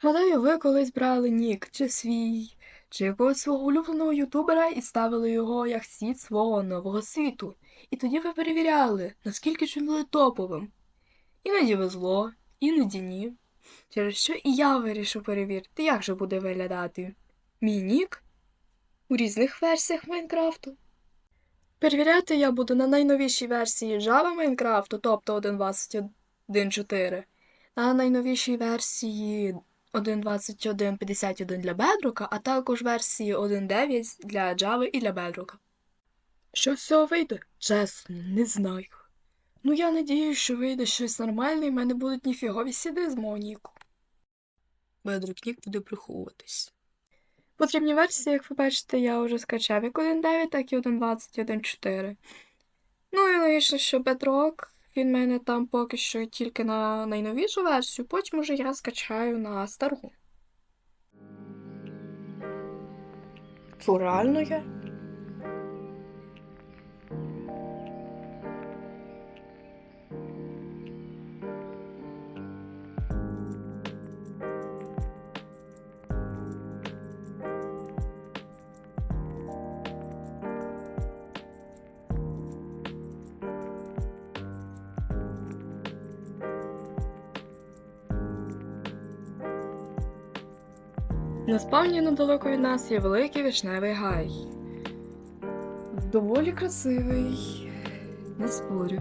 Гадаю, ви колись брали нік чи свій, чи якогось свого улюбленого ютубера і ставили його як світ свого нового світу. І тоді ви перевіряли, наскільки ж він буде топовим. Іноді везло, іноді ні. Через що і я вирішив перевірити, як же буде виглядати мій нік у різних версіях Майнкрафту. Перевіряти я буду на найновішій версії Java Майнкрафту, тобто 1.21.4, на найновішій версії 1.21.51 для Bedrock, а також версії 1.9 для Java і для Bedrock. Що з цього вийде? Чесно, не знаю. Ну я надіюсь, що вийде щось нормальне і в мене будуть ніфігові сіди з мого ніку. Bedrock нік буде приховуватись. Потрібні версії, як ви бачите, я вже скачав як 1.9, так і 1.20.1.4. Ну і логічно, що Bedrock, він мене там поки що тільки на найновішу версію, потім уже я скачаю на стару. Що, реально? На недалеко від нас є великий вишневий гай. Доволі красивий, не спорю.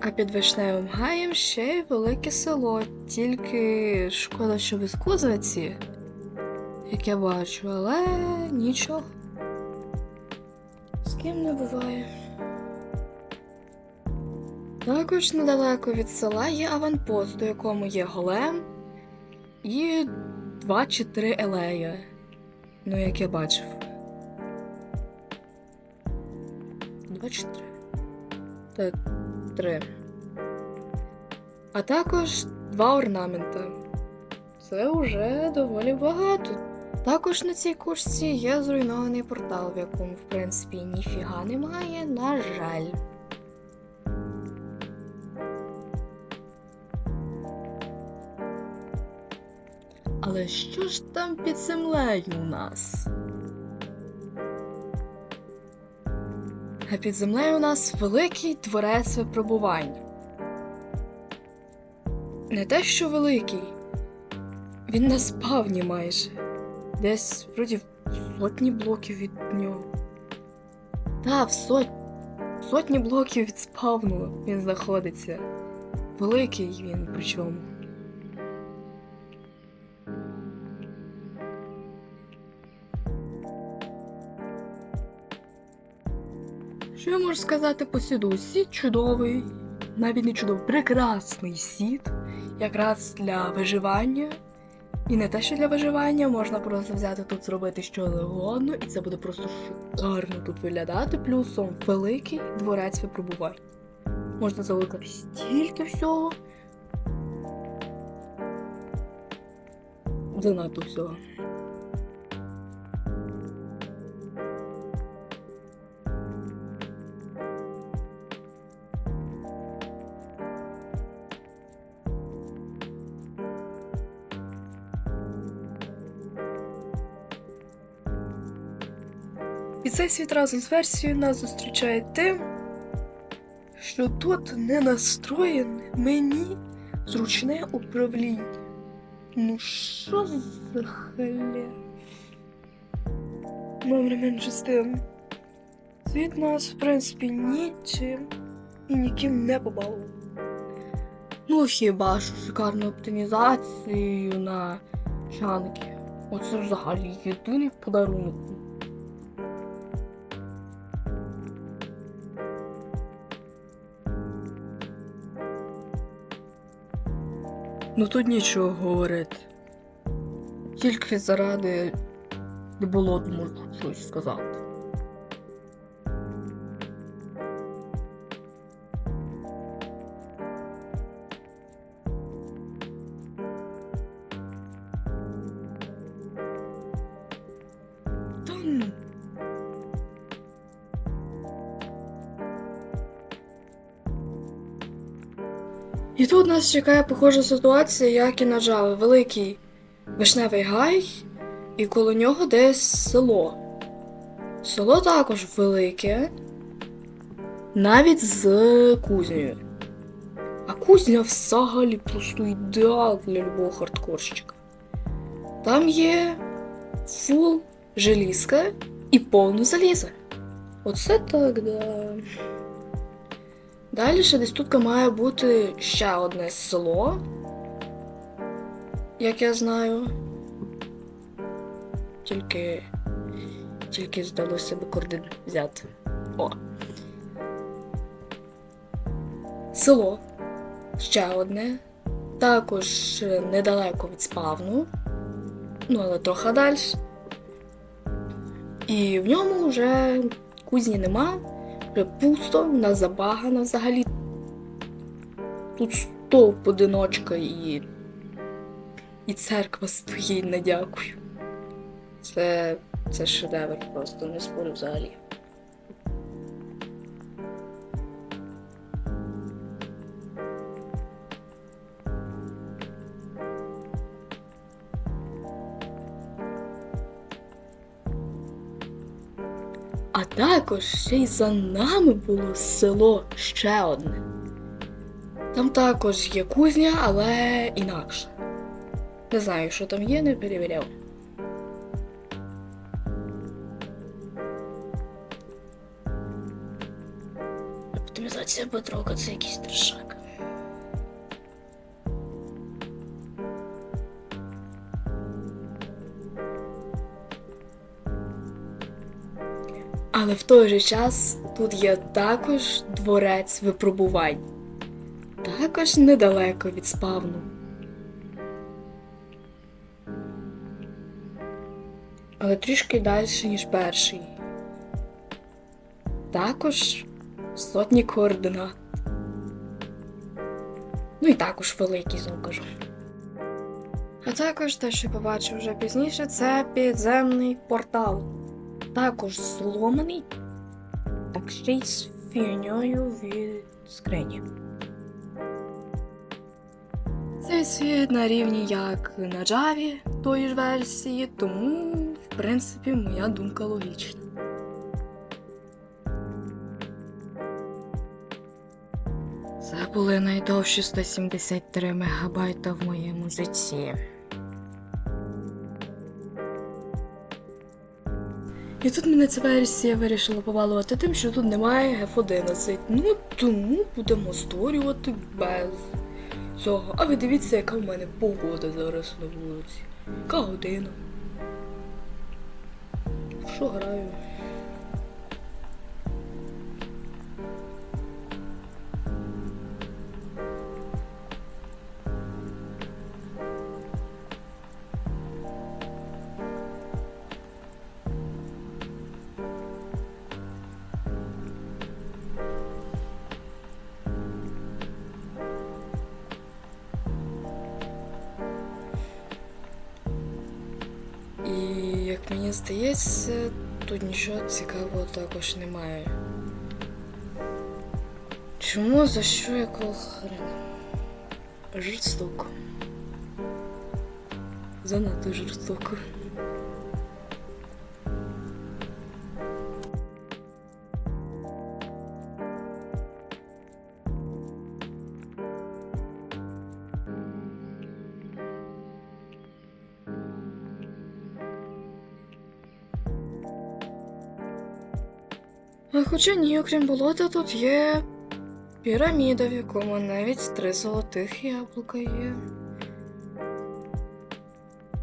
А під вишневим гаєм ще й велике село, тільки шкода, що без кузниці, як я бачу, але нічого. З ким не буває. Також недалеко від села є аванпост, у якому є голем і два чи три елея. Ну, як я бачив. Два чи три. Так, три. А також два орнамента. Це вже доволі багато. Також на цій кушці є зруйнований портал, в якому, в принципі, ніфіга немає, на жаль. Але що ж там під землею у нас? А під землею у нас великий творець випробувань. Не те, що великий. Він на спавні майже. Десь вроді в сотні блоків від нього. Та, в сот... сотні блоків від спавну він знаходиться. Великий він причому. Що я можу сказати по сіду? Сід чудовий, навіть не чудовий, прекрасний сід, якраз для виживання. І не те, що для виживання, можна просто взяти тут зробити що завгодно, і це буде просто шикарно тут виглядати. Плюсом великий дворець випробувань. Можна залукати стільки всього. Занадто всього. І цей світ разом з версією нас зустрічає тим, що тут не настроєне мені зручне управління. Ну що за халя? Добре, менше з тим. Світ нас, в принципі, нічим і ніким не побалував. Ну, хіба що шикарну оптимізацію на чанки. Оце взагалі єдиний подарунок. Ну тут нічого говорити. Тільки заради було можу щось сказати. Та ну. І тут нас чекає похожа ситуація, як і на Джави. Великий вишневий гай, і коло нього десь село. Село також велике, навіть з кузнею. А кузня взагалі просто ідеал для любого хардкорщика. Там є фул желізка і повно заліза. Оце так, да. Далі десь тут має бути ще одне село, як я знаю. Тільки. Тільки здалося себе координ взяти. О. Село. Ще одне. Також недалеко від спавну. Ну, але трохи далі. І в ньому вже кузні нема, пусто, вона забагана взагалі. Тут стовп одиночка і. І церква стоїть, не дякую. Це. це шедевр, просто не спорю взагалі. Також ще й за нами було село ще одне. Там також є кузня, але інакше. Не знаю, що там є, не перевіряв. Оптимізація Петрока це якийсь трешак. Але в той же час тут є також дворець випробувань. Також недалеко від спавну. Але трішки далі, ніж перший. Також сотні координат. Ну і також великий, знову. А також те, що побачив вже пізніше, це підземний портал. Також зломаний, так ще й з фігньою від скрині. Цей світ на рівні як на Java тої ж версії, тому, в принципі, моя думка логічна. Це були найдовші 173 мегабайта в моєму житті. І тут мене ця версія вирішила побалувати тим, що тут немає F11. Ну тому будемо створювати без цього. А ви дивіться, яка в мене погода зараз на вулиці. Яка година? Що граю? Мені здається, тут нічого цікавого також немає. Чому за що якого хрена? Жорстоко. Занадто жорстоко. А хоча ні, окрім болота, тут є піраміда, в якому навіть три золотих яблука є.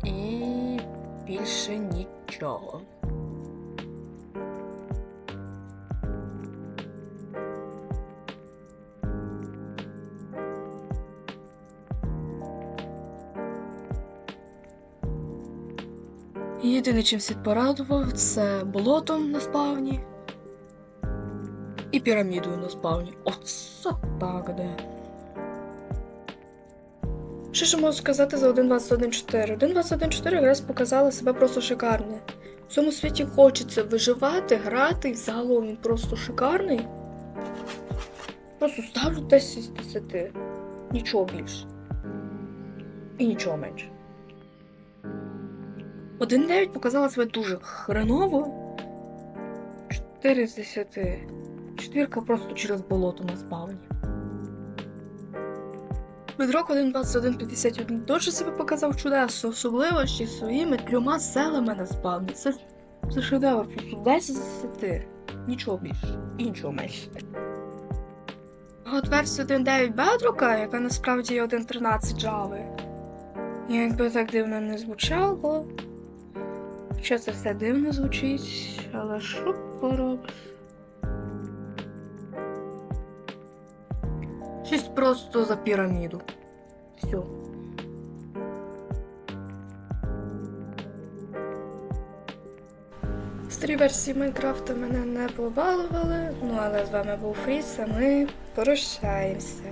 І більше нічого. Єдине, чим світ порадував, це болотом на спавні і пірамідою на спавні. Оце так де. Що ж можу сказати за 1.21.4? 1.21.4 якраз показали себе просто шикарне. В цьому світі хочеться виживати, грати, і загалом він просто шикарний. Просто ставлю 10 з 10. Нічого більше. І нічого менше. 1.9 показала себе дуже хреново. 4 з 10. Четвірка просто через болото на спавні. Bedrock 1.21.51 теж себе показав чудесно, особливо ще своїми трьома селами на спавні. Це, це шедевр, просто 10 з 10. Нічого більше. І нічого менше. От версія 1.9 Bedrock, яка насправді є 1.13 Java. Якби так дивно не звучало. Що це все дивно звучить, але що поробиш? Щось просто за піраміду. Все. Три версії Майнкрафта мене не побалували, ну але з вами був Фріс, а ми прощаємося.